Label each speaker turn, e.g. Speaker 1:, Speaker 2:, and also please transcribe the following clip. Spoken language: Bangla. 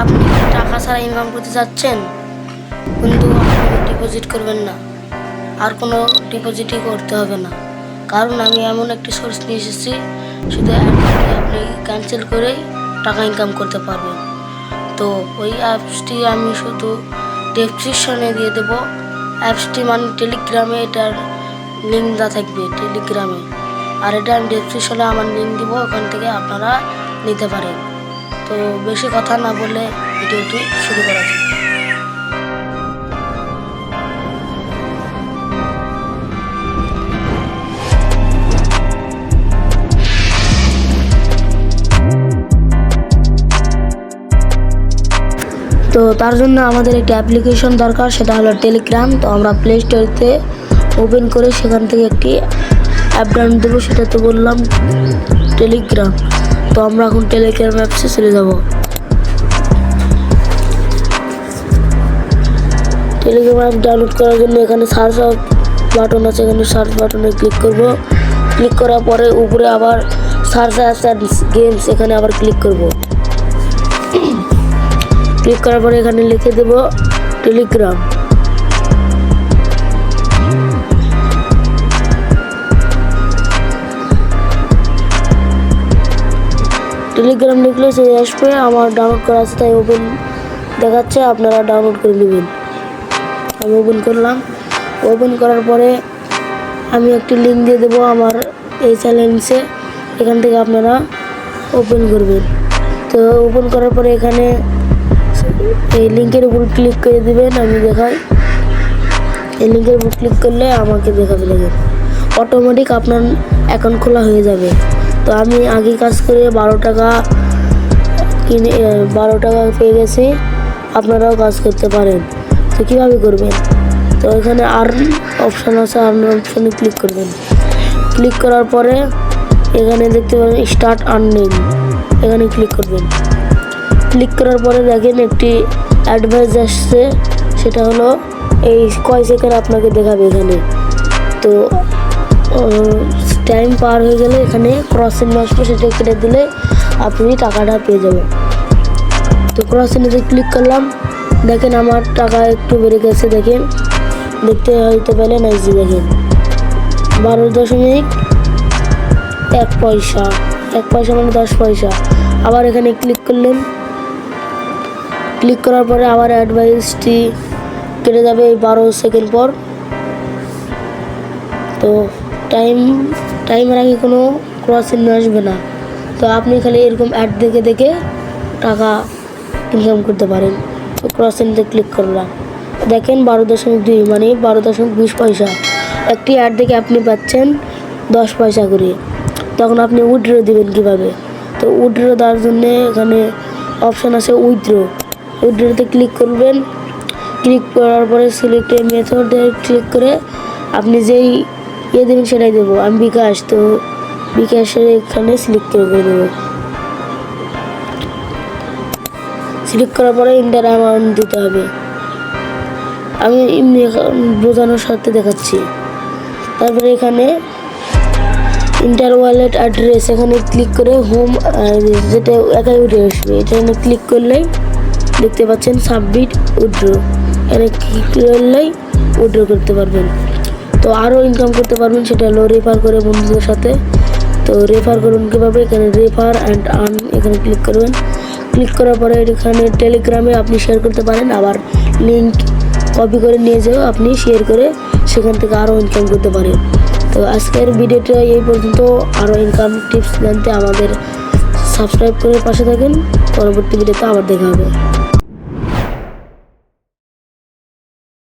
Speaker 1: আপনি টাকা ছাড়া ইনকাম করতে চাচ্ছেন? কিন্তু আপনি ডিপোজিট করবেন না। আর কোনো ডিপোজিটই করতে হবে না। কারণ আমি এমন একটি সোর্স নিয়ে এসেছি, শুধু অ্যাপটাকে আপনি ক্যান্সেল করেই টাকা ইনকাম করতে পারবেন। তো ওই অ্যাপসটি আমি শুধু ডেসক্রিপশনে দিয়ে দেবো। অ্যাপসটি মানে টেলিগ্রামে এটার লিঙ্ক দেওয়া থাকবে টেলিগ্রামে আর এটা আমি ডেসক্রিপশনে আমার লিঙ্ক দিব, ওখান থেকে আপনারা নিতে পারেন। তো বেশি কথা না বলে ভিডিওটি শুরু করা যাক। তো তার জন্য আমাদের একটি অ্যাপ্লিকেশন দরকার, সেটা হলো টেলিগ্রাম তো আমরা প্লে স্টোরতে ওপেন করে সেখান থেকে একটি অ্যাপ ডাউনলোড দেবো, সেটা তো বললাম টেলিগ্রাম তো আমরা এখন টেলিগ্রাম অ্যাপসে চলে যাব। টেলিগ্রাম অ্যাপ ডাউনলোড করার জন্য এখানে সার্চ বাটন আছে। এখানে সার্চ বাটনে ক্লিক করব। ক্লিক করার পরে উপরে আবার সার্চ অ্যাপস গেমস এখানে আবার ক্লিক করব। ক্লিক করার পরে এখানে লিখে দেব টেলিগ্রাম টেলিগ্রাম লিখলে সে আসবে, আমার ডাউনলোড করা আছে, তাই ওপেন দেখাচ্ছে, আপনারা ডাউনলোড করে নেবেন। আমি ওপেন করলাম। ওপেন করার পরে আমি একটি লিঙ্ক দিয়ে দেবো আমার এই চ্যালেঞ্জে এখান থেকে আপনারা ওপেন করবেন। তো ওপেন করার পরে এখানে এই লিঙ্কের উপর ক্লিক করে দেবেন, আমি দেখাই। এই লিঙ্কের উপর ক্লিক করলে আমাকে দেখাবে দেখেন অটোমেটিক আপনার অ্যাকাউন্ট খোলা হয়ে যাবে। তো আমি আগে কাজ করে বারো টাকা কিনে বারো টাকা পেয়ে গেছি। আপনারাও কাজ করতে পারেন। তো কীভাবে করবেন? তো এখানে আর্ন অপশান আছে আর্ন অপশানে ক্লিক করবেন। ক্লিক করার পরে এখানে দেখতে পাবেন স্টার্ট আর্নিং এখানে ক্লিক করবেন। ক্লিক করার পরে দেখেন একটি অ্যাডভাইস আসছে, সেটা হলো এই কয় সেকেন্ড আপনাকে দেখাবে এখানে। তো টাইম পার হয়ে গেলে এখানে ক্রস চিহ্ন সেটা কেটে দিলে আপনি টাকাটা পেয়ে যাবেন। তো ক্রস চিহ্নতে ক্লিক করলাম, দেখেন আমার টাকা একটু বেড়ে গেছে, দেখেন। দেখতে হয়তো পেলেন, এই যে দেখেন। বারো দশমিক এক পয়সা। এক পয়সা মানে দশ পয়সা। আবার এখানে ক্লিক করলেন। ক্লিক করার পরে আবার অ্যাডভাইসটি কেটে যাবে এই বারো সেকেন্ড পর। তো টাইম টাইমের আগে কোনো ক্রস চিহ্ন আসবে না। তো আপনি খালি এরকম অ্যাড দেখে দেখে টাকা ইনকাম করতে পারেন। তো ক্রস চিহ্নতে ক্লিক করলাম। দেখেন বারো দশমিক দুই মানে বারো দশমিক বিশ পয়সা। একটি অ্যাড দেখে আপনি পাচ্ছেন দশ পয়সা করে। তখন আপনি উইড্রো দেবেন কীভাবে? তো উইড্রো দেওয়ার জন্যে এখানে অপশান আছে উইথড্রো উইথড্রোতে ক্লিক করবেন। ক্লিক করার পরে সিলেক্ট মেথডে ক্লিক করে আপনি যেই ইয়ে দেবেন সেটাই দেবো। আমি বিকাশ, তো বিকাশের এখানে সিলেক্ট করে দেবো। সিলেক্ট করার পরে ইন্টার অ্যামাউন্ট দিতে হবে। আমি এমনি বোঝানোর সাথে দেখাচ্ছি। তারপরে এখানে ইন্টার ওয়ালেট অ্যাড্রেস এখানে ক্লিক করে হোম যেটা একাই উঠে আসবে। এটা এখানে ক্লিক করলেই দেখতে পাচ্ছেন সাবমিট উইড্রো এখানে ক্লিক করলেই উইড্রো করতে পারবেন। তো আরও ইনকাম করতে পারবেন, সেটা হলো রেফার করে বন্ধুদের সাথে। তো রেফার করুন কীভাবে, এখানে রেফার অ্যান্ড আর্ন এখানে ক্লিক করবেন। ক্লিক করার পরে এখানে টেলিগ্রামে আপনি শেয়ার করতে পারেন, আবার লিঙ্ক কপি করে নিয়ে যেও, আপনি শেয়ার করে সেখান থেকে আরও ইনকাম করতে পারেন। তো আজকের ভিডিওটা এই পর্যন্ত। আরও ইনকাম টিপস জানতে আমাদের সাবস্ক্রাইব করে পাশে থাকেন। পরবর্তী ভিডিওতে আবার দেখা হবে।